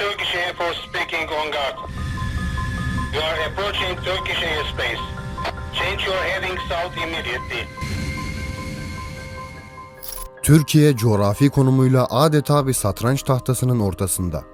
Turkish Air Force speaking on guard. You are approaching Turkish airspace. Change your heading south immediately. Türkiye coğrafi konumuyla adeta bir satranç tahtasının ortasında.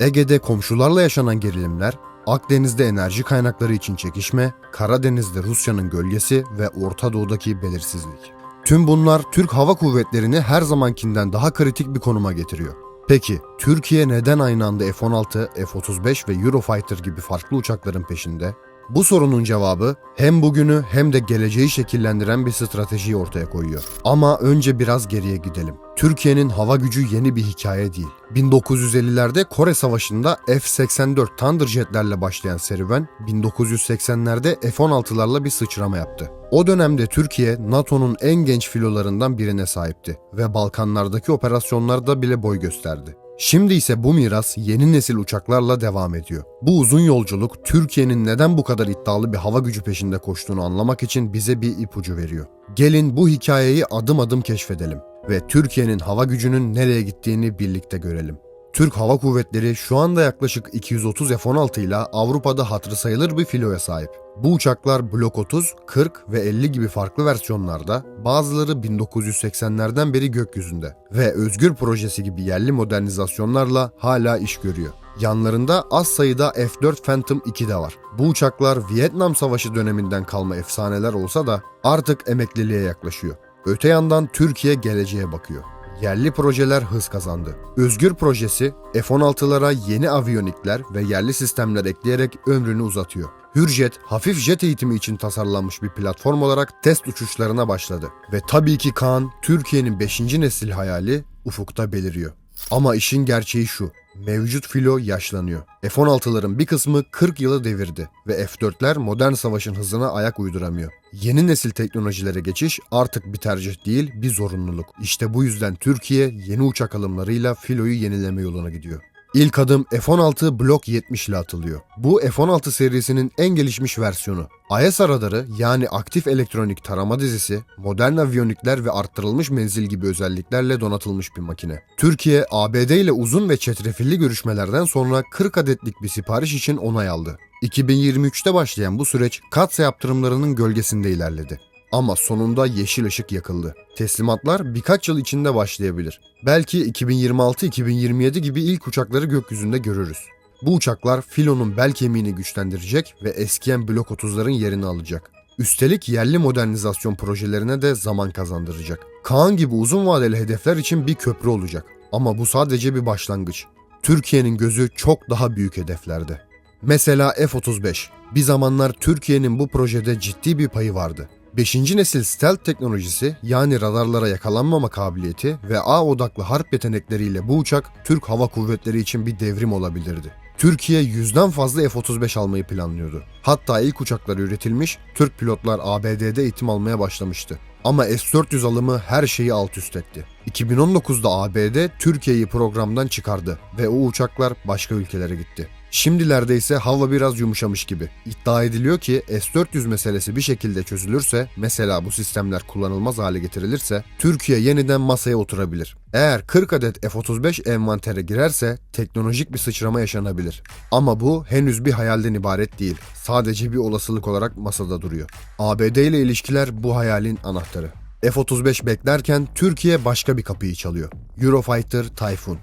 Ege'de komşularla yaşanan gerilimler, Akdeniz'de enerji kaynakları için çekişme, Karadeniz'de Rusya'nın gölgesi ve Orta Doğu'daki belirsizlik. Tüm bunlar Türk Hava Kuvvetleri'ni her zamankinden daha kritik bir konuma getiriyor. Peki Türkiye neden aynı anda F-16, F-35 ve Eurofighter gibi farklı uçakların peşinde? Bu sorunun cevabı hem bugünü hem de geleceği şekillendiren bir stratejiyi ortaya koyuyor. Ama önce biraz geriye gidelim. Türkiye'nin hava gücü yeni bir hikaye değil. 1950'lerde Kore Savaşı'nda F-84 Thunderjet'lerle başlayan serüven 1980'lerde F-16'larla bir sıçrama yaptı. O dönemde Türkiye NATO'nun en genç filolarından birine sahipti ve Balkanlardaki operasyonlarda bile boy gösterdi. Şimdi ise bu miras yeni nesil uçaklarla devam ediyor. Bu uzun yolculuk Türkiye'nin neden bu kadar iddialı bir hava gücü peşinde koştuğunu anlamak için bize bir ipucu veriyor. Gelin bu hikayeyi adım adım keşfedelim ve Türkiye'nin hava gücünün nereye gittiğini birlikte görelim. Türk Hava Kuvvetleri şu anda yaklaşık 230 F-16 ile Avrupa'da hatırı sayılır bir filoya sahip. Bu uçaklar Blok 30, 40 ve 50 gibi farklı versiyonlarda, bazıları 1980'lerden beri gökyüzünde ve Özgür Projesi gibi yerli modernizasyonlarla hala iş görüyor. Yanlarında az sayıda F-4 Phantom 2 de var. Bu uçaklar Vietnam Savaşı döneminden kalma efsaneler olsa da artık emekliliğe yaklaşıyor. Öte yandan Türkiye geleceğe bakıyor. Yerli projeler hız kazandı. Özgür projesi F-16'lara yeni aviyonikler ve yerli sistemler ekleyerek ömrünü uzatıyor. Hürjet, hafif jet eğitimi için tasarlanmış bir platform olarak test uçuşlarına başladı. Ve tabii ki Kaan, Türkiye'nin 5. nesil hayali ufukta beliriyor. Ama işin gerçeği şu, mevcut filo yaşlanıyor. F-16'ların bir kısmı 40 yılı devirdi ve F-4'ler modern savaşın hızına ayak uyduramıyor. Yeni nesil teknolojilere geçiş artık bir tercih değil, bir zorunluluk. İşte bu yüzden Türkiye yeni uçak alımlarıyla filoyu yenileme yoluna gidiyor. İlk adım F-16 Block 70 ile atılıyor. Bu F-16 serisinin en gelişmiş versiyonu. ISR radarı yani aktif elektronik tarama dizisi, modern aviyonikler ve arttırılmış menzil gibi özelliklerle donatılmış bir makine. Türkiye, ABD ile uzun ve çetrefilli görüşmelerden sonra 40 adetlik bir sipariş için onay aldı. 2023'te başlayan bu süreç katsa yaptırımlarının gölgesinde ilerledi. Ama sonunda yeşil ışık yakıldı. Teslimatlar birkaç yıl içinde başlayabilir. Belki 2026-2027 gibi ilk uçakları gökyüzünde görürüz. Bu uçaklar filonun bel kemiğini güçlendirecek ve eskiyen Blok 30'ların yerini alacak. Üstelik yerli modernizasyon projelerine de zaman kazandıracak. Kaan gibi uzun vadeli hedefler için bir köprü olacak. Ama bu sadece bir başlangıç. Türkiye'nin gözü çok daha büyük hedeflerde. Mesela F-35. Bir zamanlar Türkiye'nin bu projede ciddi bir payı vardı. 5. nesil stealth teknolojisi yani radarlara yakalanmama kabiliyeti ve A odaklı harp yetenekleriyle bu uçak Türk Hava Kuvvetleri için bir devrim olabilirdi. Türkiye yüzden fazla F-35 almayı planlıyordu. Hatta ilk uçaklar üretilmiş, Türk pilotlar ABD'de eğitim almaya başlamıştı. Ama S-400 alımı her şeyi alt üst etti. 2019'da ABD Türkiye'yi programdan çıkardı ve o uçaklar başka ülkelere gitti. Şimdilerde ise hava biraz yumuşamış gibi. İddia ediliyor ki S-400 meselesi bir şekilde çözülürse, mesela bu sistemler kullanılmaz hale getirilirse, Türkiye yeniden masaya oturabilir. Eğer 40 adet F-35 envantere girerse teknolojik bir sıçrama yaşanabilir. Ama bu henüz bir hayalden ibaret değil. Sadece bir olasılık olarak masada duruyor. ABD ile ilişkiler bu hayalin anahtarı. F-35 beklerken Türkiye başka bir kapıyı çalıyor. Eurofighter Typhoon.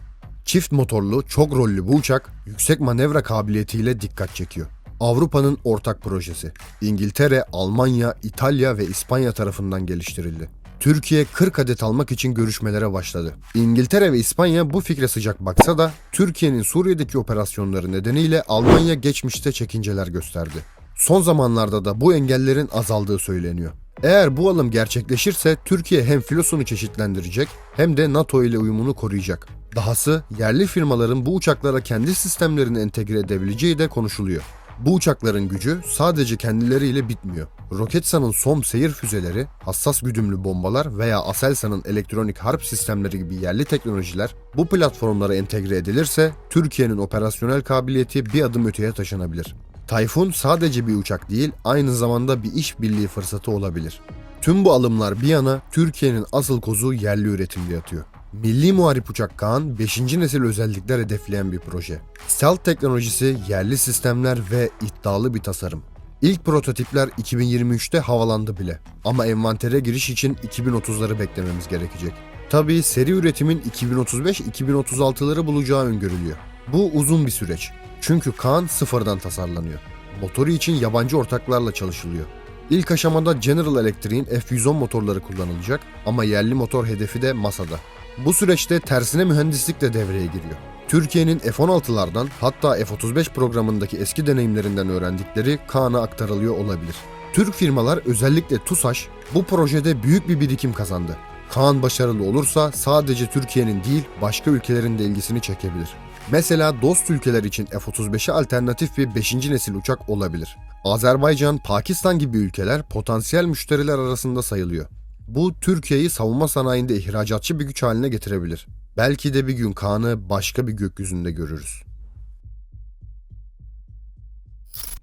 Çift motorlu, çok rollü bu uçak yüksek manevra kabiliyetiyle dikkat çekiyor. Avrupa'nın ortak projesi. İngiltere, Almanya, İtalya ve İspanya tarafından geliştirildi. Türkiye 40 adet almak için görüşmelere başladı. İngiltere ve İspanya bu fikre sıcak baksa da Türkiye'nin Suriye'deki operasyonları nedeniyle Almanya geçmişte çekinceler gösterdi. Son zamanlarda da bu engellerin azaldığı söyleniyor. Eğer bu alım gerçekleşirse Türkiye hem filosunu çeşitlendirecek hem de NATO ile uyumunu koruyacak. Dahası yerli firmaların bu uçaklara kendi sistemlerini entegre edebileceği de konuşuluyor. Bu uçakların gücü sadece kendileriyle bitmiyor. Roketsan'ın SOM seyir füzeleri, hassas güdümlü bombalar veya Aselsan'ın elektronik harp sistemleri gibi yerli teknolojiler bu platformlara entegre edilirse Türkiye'nin operasyonel kabiliyeti bir adım öteye taşınabilir. Tayfun sadece bir uçak değil, aynı zamanda bir işbirliği fırsatı olabilir. Tüm bu alımlar bir yana Türkiye'nin asıl kozu yerli üretimde yatıyor. Milli Muharip Uçak Kaan 5. nesil özellikler hedefleyen bir proje. Stealth teknolojisi, yerli sistemler ve iddialı bir tasarım. İlk prototipler 2023'te havalandı bile. Ama envantere giriş için 2030'ları beklememiz gerekecek. Tabii seri üretimin 2035-2036'ları bulacağı öngörülüyor. Bu uzun bir süreç. Çünkü Kaan sıfırdan tasarlanıyor. Motoru için yabancı ortaklarla çalışılıyor. İlk aşamada General Electric'in F-110 motorları kullanılacak ama yerli motor hedefi de masada. Bu süreçte tersine mühendislik de devreye giriyor. Türkiye'nin F-16'lardan hatta F-35 programındaki eski deneyimlerinden öğrendikleri Kaan'a aktarılıyor olabilir. Türk firmalar özellikle TUSAŞ bu projede büyük bir birikim kazandı. Kaan başarılı olursa sadece Türkiye'nin değil başka ülkelerin de ilgisini çekebilir. Mesela dost ülkeler için F-35'e alternatif bir 5. nesil uçak olabilir. Azerbaycan, Pakistan gibi ülkeler potansiyel müşteriler arasında sayılıyor. Bu Türkiye'yi savunma sanayinde ihracatçı bir güç haline getirebilir. Belki de bir gün Kaan'ı başka bir gökyüzünde görürüz.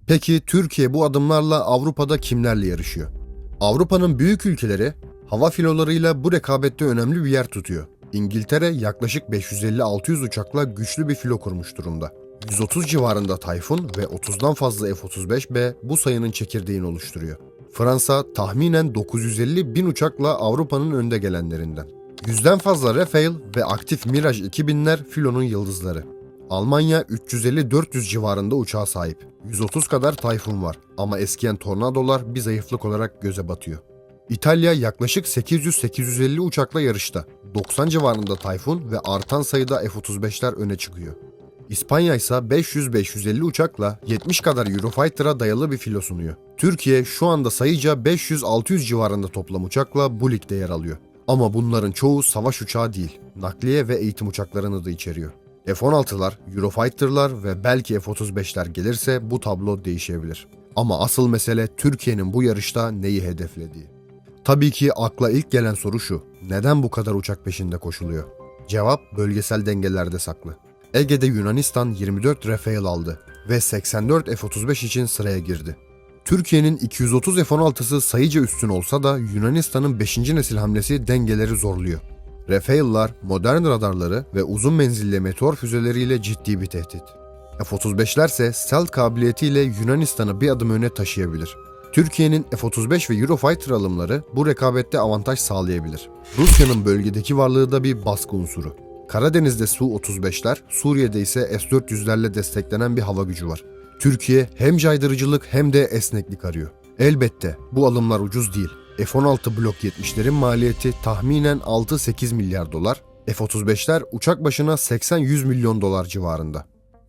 Peki Türkiye bu adımlarla Avrupa'da kimlerle yarışıyor? Avrupa'nın büyük ülkeleri hava filolarıyla bu rekabette önemli bir yer tutuyor. İngiltere yaklaşık 550-600 uçakla güçlü bir filo kurmuş durumda. 130 civarında Tayfun ve 30'dan fazla F-35B bu sayının çekirdeğini oluşturuyor. Fransa tahminen 950 bin uçakla Avrupa'nın önde gelenlerinden. Yüzden fazla Rafale ve aktif Mirage 2000'ler filonun yıldızları. Almanya 350-400 civarında uçağa sahip. 130 kadar Tayfun var ama eskiyen Tornado'lar bir zayıflık olarak göze batıyor. İtalya yaklaşık 800-850 uçakla yarışta. 90 civarında Tayfun ve artan sayıda F-35'ler öne çıkıyor. İspanya ise 500-550 uçakla 70 kadar Eurofighter'a dayalı bir filo sunuyor. Türkiye şu anda sayıca 500-600 civarında toplam uçakla bu ligde yer alıyor. Ama bunların çoğu savaş uçağı değil, nakliye ve eğitim uçaklarını da içeriyor. F-16'lar, Eurofighter'lar ve belki F-35'ler gelirse bu tablo değişebilir. Ama asıl mesele Türkiye'nin bu yarışta neyi hedeflediği. Tabii ki akla ilk gelen soru şu. Neden bu kadar uçak peşinde koşuluyor? Cevap bölgesel dengelerde saklı. Ege'de Yunanistan 24 Rafale aldı ve 84 F-35 için sıraya girdi. Türkiye'nin 230 F-16'sı sayıca üstün olsa da Yunanistan'ın 5. nesil hamlesi dengeleri zorluyor. Rafale'lar, modern radarları ve uzun menzilli meteor füzeleriyle ciddi bir tehdit. F-35'ler ise stealth kabiliyetiyle Yunanistan'ı bir adım öne taşıyabilir. Türkiye'nin F-35 ve Eurofighter alımları bu rekabette avantaj sağlayabilir. Rusya'nın bölgedeki varlığı da bir baskı unsuru. Karadeniz'de Su-35'ler, Suriye'de ise S-400'lerle desteklenen bir hava gücü var. Türkiye hem caydırıcılık hem de esneklik arıyor. Elbette bu alımlar ucuz değil. F-16 Blok 70'lerin maliyeti tahminen 6-8 milyar dolar, F-35'ler uçak başına 80-100 milyon dolar civarında.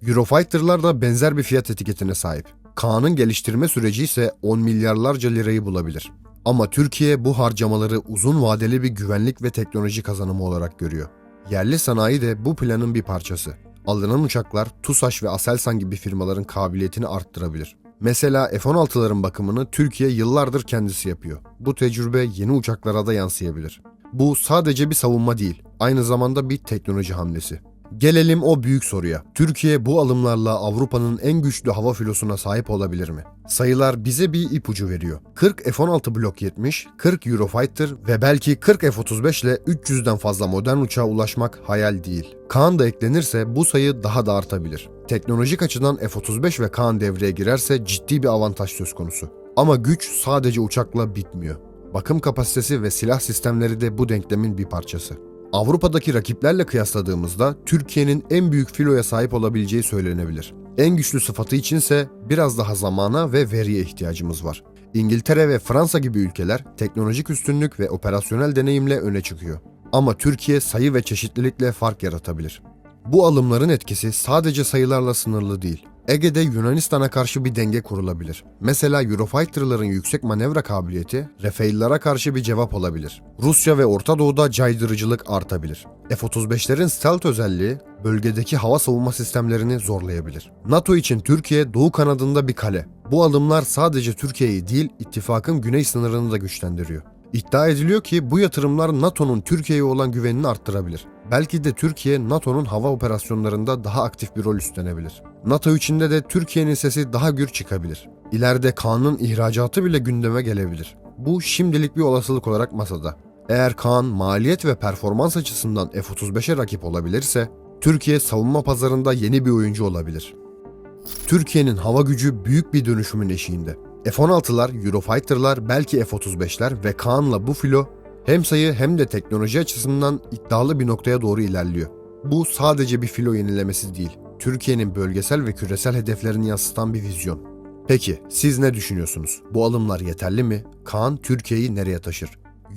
Eurofighter'lar da benzer bir fiyat etiketine sahip. Kaan'ın geliştirme süreci ise 10 milyarlarca lirayı bulabilir. Ama Türkiye bu harcamaları uzun vadeli bir güvenlik ve teknoloji kazanımı olarak görüyor. Yerli sanayi de bu planın bir parçası. Alınan uçaklar TUSAŞ ve Aselsan gibi firmaların kabiliyetini arttırabilir. Mesela F-16'ların bakımını Türkiye yıllardır kendisi yapıyor. Bu tecrübe yeni uçaklara da yansıyabilir. Bu sadece bir savunma değil, aynı zamanda bir teknoloji hamlesi. Gelelim o büyük soruya. Türkiye bu alımlarla Avrupa'nın en güçlü hava filosuna sahip olabilir mi? Sayılar bize bir ipucu veriyor. 40 F-16 Blok 70, 40 Eurofighter ve belki 40 F-35 ile 300'den fazla modern uçağa ulaşmak hayal değil. Kaan da eklenirse bu sayı daha da artabilir. Teknolojik açıdan F-35 ve Kaan devreye girerse ciddi bir avantaj söz konusu. Ama güç sadece uçakla bitmiyor. Bakım kapasitesi ve silah sistemleri de bu denklemin bir parçası. Avrupa'daki rakiplerle kıyasladığımızda Türkiye'nin en büyük filoya sahip olabileceği söylenebilir. En güçlü sıfatı içinse biraz daha zamana ve veriye ihtiyacımız var. İngiltere ve Fransa gibi ülkeler teknolojik üstünlük ve operasyonel deneyimle öne çıkıyor. Ama Türkiye sayı ve çeşitlilikle fark yaratabilir. Bu alımların etkisi sadece sayılarla sınırlı değil. Ege'de Yunanistan'a karşı bir denge kurulabilir. Mesela Eurofighter'ların yüksek manevra kabiliyeti, Rafale'lara karşı bir cevap olabilir. Rusya ve Orta Doğu'da caydırıcılık artabilir. F-35'lerin stealth özelliği bölgedeki hava savunma sistemlerini zorlayabilir. NATO için Türkiye doğu kanadında bir kale. Bu alımlar sadece Türkiye'yi değil, ittifakın güney sınırını da güçlendiriyor. İddia ediliyor ki bu yatırımlar NATO'nun Türkiye'ye olan güvenini arttırabilir. Belki de Türkiye NATO'nun hava operasyonlarında daha aktif bir rol üstlenebilir. NATO içinde de Türkiye'nin sesi daha gür çıkabilir. İleride Kaan'ın ihracatı bile gündeme gelebilir. Bu şimdilik bir olasılık olarak masada. Eğer Kaan maliyet ve performans açısından F-35'e rakip olabilirse, Türkiye savunma pazarında yeni bir oyuncu olabilir. Türkiye'nin hava gücü büyük bir dönüşümün eşiğinde. F-16'lar, Eurofighter'lar, belki F-35'ler ve Kaan'la bu filo hem sayı hem de teknoloji açısından iddialı bir noktaya doğru ilerliyor. Bu sadece bir filo yenilemesi değil, Türkiye'nin bölgesel ve küresel hedeflerini yansıtan bir vizyon. Peki siz ne düşünüyorsunuz? Bu alımlar yeterli mi? Kaan Türkiye'yi nereye taşır?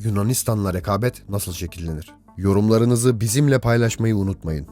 Yunanistan'la rekabet nasıl şekillenir? Yorumlarınızı bizimle paylaşmayı unutmayın.